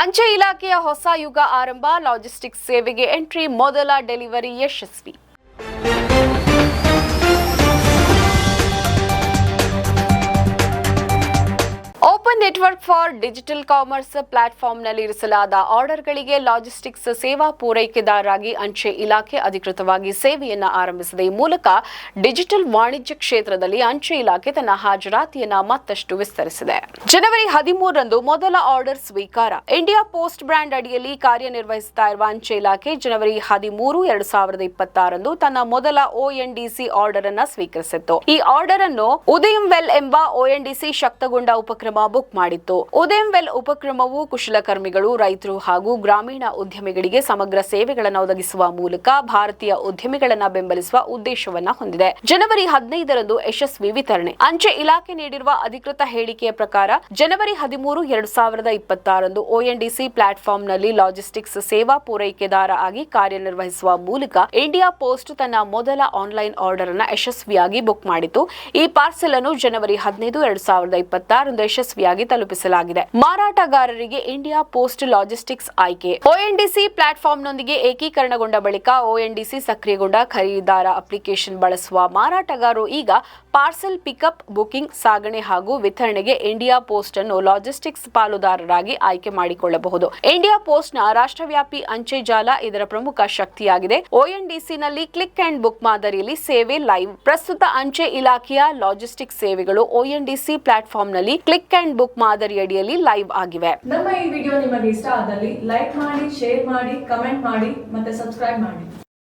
ಅಂಚೆ ಇಲಾಖೆಯ ಹೊಸ ಯುಗ ಆರಂಭ ಲಾಜಿಸ್ಟಿಕ್ಸ್ ಸೇವೆಗೆ ಎಂಟ್ರಿ ಮೊದಲ ಡೆಲಿವರಿ ಯಶಸ್ವಿ. ನೆಟ್ವರ್ಕ್ ಫಾರ್ ಡಿಜಿಟಲ್ ಕಾಮರ್ಸ್ ಪ್ಲಾಟ್ಫಾರ್ಮ್ನಲ್ಲಿ ಇರಿಸಲಾದ ಆರ್ಡರ್ಗಳಿಗೆ ಲಾಜಿಸ್ಟಿಕ್ಸ್ ಸೇವಾ ಪೂರೈಕೆದಾರರಾಗಿ ಅಂಚೆ ಇಲಾಖೆ ಅಧಿಕೃತವಾಗಿ ಸೇವೆಯನ್ನು ಆರಂಭಿಸಿದೆ. ಈ ಮೂಲಕ ಡಿಜಿಟಲ್ ವಾಣಿಜ್ಯ ಕ್ಷೇತ್ರದಲ್ಲಿ ಅಂಚೆ ಇಲಾಖೆ ತನ್ನ ಹಾಜರಾತಿಯನ್ನು ಮತ್ತಷ್ಟು ವಿಸ್ತರಿಸಿದೆ. ಜನವರಿ ಹದಿಮೂರರಂದು ಮೊದಲ ಆರ್ಡರ್ ಸ್ವೀಕಾರ. ಇಂಡಿಯಾ ಪೋಸ್ಟ್ ಬ್ರ್ಯಾಂಡ್ ಅಡಿಯಲ್ಲಿ ಕಾರ್ಯನಿರ್ವಹಿಸುತ್ತಾ ಇರುವ ಅಂಚೆ ಇಲಾಖೆ ಜನವರಿ ಹದಿಮೂರು, ಎರಡು ಸಾವಿರದ ಇಪ್ಪತ್ತಾರಂದು ತನ್ನ ಮೊದಲ ಒಎನ್ಡಿಸಿ ಆರ್ಡರ್ ಅನ್ನು ಸ್ವೀಕರಿಸಿತ್ತು. ಈ ಆರ್ಡರ್ ಅನ್ನು ಉದಯಂ ವೆಲ್ ಎಂಬ ಒಎನ್ಡಿಸಿ ಶಕ್ತಗೊಂಡ ಉಪಕ್ರಮ ಬುಕ್ ಮಾಡಿತ್ತು. ಉದಯಂ ವೆಲ್ ಉಪಕ್ರಮವು ಕುಶಲಕರ್ಮಿಗಳು, ರೈತರು ಹಾಗೂ ಗ್ರಾಮೀಣ ಉದ್ಯಮಿಗಳಿಗೆ ಸಮಗ್ರ ಸೇವೆಗಳನ್ನು ಒದಗಿಸುವ ಮೂಲಕ ಭಾರತೀಯ ಉದ್ಯಮಿಗಳನ್ನ ಬೆಂಬಲಿಸುವ ಉದ್ದೇಶವನ್ನ ಹೊಂದಿದೆ. ಜನವರಿ ಹದಿನೈದರಂದು ಯಶಸ್ವಿ ವಿತರಣೆ. ಅಂಚೆ ಇಲಾಖೆ ನೀಡಿರುವ ಅಧಿಕೃತ ಹೇಳಿಕೆಯ ಪ್ರಕಾರ, ಜನವರಿ ಹದಿಮೂರು ಎರಡು ಸಾವಿರದ ಇಪ್ಪತ್ತಾರಂದು ಒಎನ್ಡಿಸಿ ಪ್ಲಾಟ್ಫಾರ್ಮ್ನಲ್ಲಿ ಲಾಜಿಸ್ಟಿಕ್ಸ್ ಸೇವಾ ಪೂರೈಕೆದಾರ ಆಗಿ ಕಾರ್ಯನಿರ್ವಹಿಸುವ ಮೂಲಕ ಇಂಡಿಯಾ ಪೋಸ್ಟ್ ತನ್ನ ಮೊದಲ ಆನ್ಲೈನ್ ಆರ್ಡರ್ ಅನ್ನ ಯಶಸ್ವಿಯಾಗಿ ಬುಕ್ ಮಾಡಿತು ಈ ಪಾರ್ಸೆಲ್ ಅನ್ನು ಜನವರಿ ಹದಿನೈದು ಎರಡು ಸಾವಿರದ ಇಪ್ಪತ್ತಾರರಂದು ಯಶಸ್ವಿಯಾಗಿ ತಲುಪಿಸಲಾಗಿದೆ. ಮಾರಾಟಗಾರರಿಗೆ ಇಂಡಿಯಾ ಪೋಸ್ಟ್ ಲಾಜಿಸ್ಟಿಕ್ಸ್ ಆಯ್ಕೆ. ಒಎನ್ಡಿಸಿ ಪ್ಲಾಟ್ಫಾರ್ಮ್ನೊಂದಿಗೆ ಏಕೀಕರಣಗೊಂಡ ಬಳಿಕ ಒಎನ್ಡಿಸಿ ಸಕ್ರಿಯಗೊಂಡ ಖರೀದಿದಾರ ಅಪ್ಲಿಕೇಶನ್ ಬಳಸುವ ಮಾರಾಟಗಾರರು ಈಗ ಪಾರ್ಸೆಲ್ ಪಿಕಪ್, ಬುಕಿಂಗ್, ಸಾಗಣೆ ಹಾಗೂ ವಿತರಣೆಗೆ ಇಂಡಿಯಾ ಪೋಸ್ಟ್ ಅನ್ನು ಲಾಜಿಸ್ಟಿಕ್ಸ್ ಪಾಲುದಾರರಾಗಿ ಆಯ್ಕೆ ಮಾಡಿಕೊಳ್ಳಬಹುದು. ಇಂಡಿಯಾ ಪೋಸ್ಟ್ನ ರಾಷ್ಟ್ರವ್ಯಾಪಿ ಅಂಚೆ ಜಾಲ ಇದರ ಪ್ರಮುಖ ಶಕ್ತಿಯಾಗಿದೆ. ಒಎನ್ಡಿಸಿನಲ್ಲಿ ಕ್ಲಿಕ್ ಅಂಡ್ ಬುಕ್ ಮಾದರಿಯಲ್ಲಿ ಸೇವೆ ಲೈವ್. ಪ್ರಸ್ತುತ ಅಂಚೆ ಇಲಾಖೆಯ ಲಾಜಿಸ್ಟಿಕ್ಸ್ ಸೇವೆಗಳು ಒಎನ್ಡಿಸಿ ಪ್ಲಾಟ್ಫಾರ್ಮ್ನಲ್ಲಿ ಕ್ಲಿಕ್ ಅಂಡ್ ಬುಕ್ ಮಾದರಿಯಡಿಯಲ್ಲಿ ಲೈವ್ ಆಗಿವೆ. ನಮ್ಮ ಈ ವಿಡಿಯೋ ನಿಮಗೆ ಇಷ್ಟ ಆದಲ್ಲಿ ಲೈಕ್ ಮಾಡಿ, ಶೇರ್ ಮಾಡಿ, ಕಮೆಂಟ್ ಮಾಡಿ ಮತ್ತೆ ಸಬ್ಸ್ಕ್ರೈಬ್ ಮಾಡಿ.